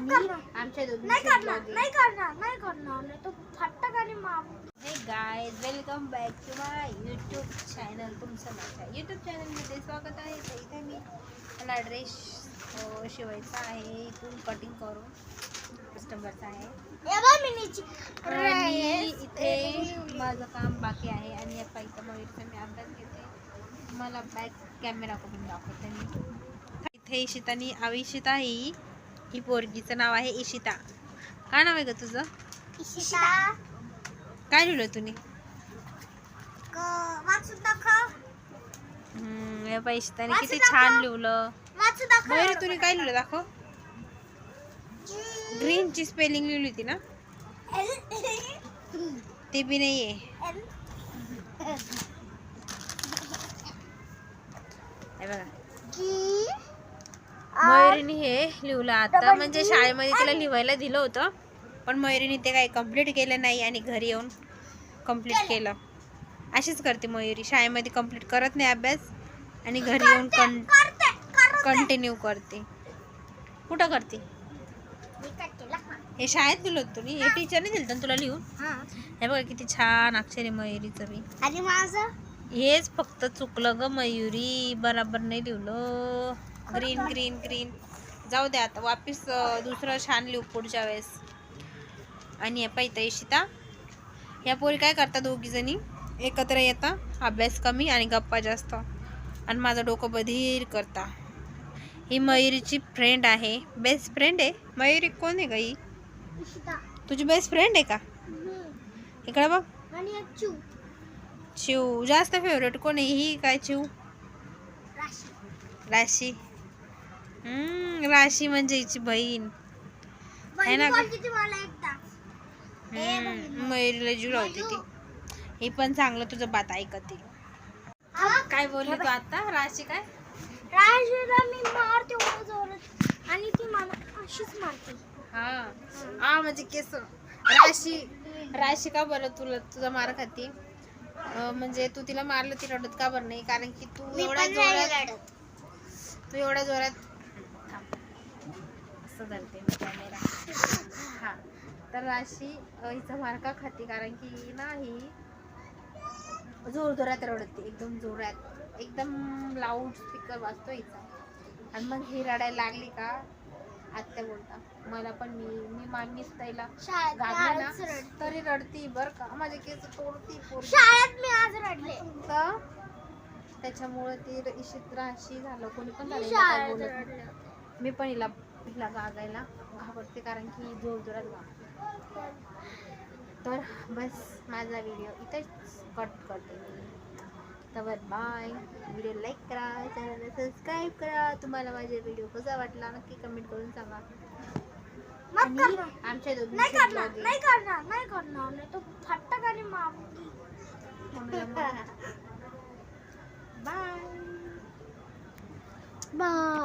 आणि आमच्या नाही करणार. नाही करणार नाही करणार. नाही तो फटक आणि मार. Hey guys welcome back to my YouTube channel तुमचं माझ्या यूट्यूब चॅनलमध्ये स्वागत आहे. तर इथे मी मला ड्रेस शिवायचा आहे. इथून कटिंग करून कस्टमरचा आहे. आणि इथे माझं काम बाकी आहे. आणि या पाहिजे मयूरचा मी अभ्यास घेते. मला बॅक कॅमेरा करून दाखवते मी. इथे इशितानी अविशिता ही ही पोरगीचं नाव आहे इशिता. काय नाव आहे ग तुझं? इशिता. काय लिहिलं तुम्ही इशिताने किती. छान लिहिलं. मयुरी तुम्ही काय लिहिलं दाखव. ग्रीनची स्पेलिंग लिहिली होती ना? ते बी नाही आहे हे बघा. मयुरीने हे लिहिलं आता. म्हणजे शाळेमध्ये तिला लिहायला दिलं होतं. पण मयुरीने ते काही कंप्लीट केलं नाही आणि घरी येऊन कंप्लीट केलं. अशीच करते मयुरी. शाळेमध्ये कंप्लीट करत नाही अभ्यास आणि घरी येऊन कं कंटिन्यू करते. कुठं करते? हे शाळेत दिलं होतं तुम्ही? हे टीचरने दिलं होतं तुला लिहून? हे बघा किती छान अक्षर आहे मयुरीचं बी. आणि माझं? हेच फक्त चुकलं ग मयुरी. बराबर नाही लिहिलं. Green green green. जाऊ दे आता वापिस दुसरं छान लिहू पुढच्या वेळेस. आणि या पाहिजे इशिता. या पोरी काय करतात दोघी जणी? एकत्र येतात अभ्यास कमी आणि गप्पा जास्त. आणि माझं डोकं बधीर करता. ही मयुरीची फ्रेंड आहे. बेस्ट फ्रेंड आहे? मयुरी कोण आहे का ही? तुझी बेस्ट फ्रेंड आहे का? इकडे बघ. चिव जास्त फेवरेट कोण आहे? ही काय चिव राशी. राशी. हम्म, राशी म्हणजे हिची बहीण. आहे ना. मयुरीला जीव लावते ती. ही पण चांगलं तुझं बात ऐकते काय बोलली तू आता? राशी काय? राशीला मी मारते जोरात आणि ती मला अशीच मारते. हा. हा म्हणजे केस. राशी राशी का बरं तुला तुझा मार खाती? म्हणजे तू तिला मारलं ती रडत का बरं नाही? कारण की तू एवढ्या जोरात तू एवढ्या जोरात. असं धरते मी कॅमेरा हा. तर राशी अं, हिचा मार का खाते कारण की ना ही जोर जोरात रडते. एकदम जोरात. एकदम लाऊड स्पीकर वाजतो हिचा. आणि मग ही रडायला लागली का? आत्या बोलता मला पण मी मी मामीच त्याला घातलं ना. तरी रडती बर का. माझे केस तोडती. शाळेत मी आज रडले. तर त्याच्यामुळे ती इशित राशी झालं. कोणी पण झालं नाही. मी पण हिला हिला गागायला घाबरते कारण की जोर जोरात गागते तर बस माझा व्हिडिओ इथेच कट करते मी. तर बाय व्हिडिओ लाईक करा चॅनलला सबस्क्राईब करा. तुम्हाला माझा व्हिडिओ कसा वाटला नक्की कमेंट करून सांगा. आमच्या नाही दोघींचे करणार. नाही करणार नाही करणार. नाही तो फटक आणि मार बाय बाय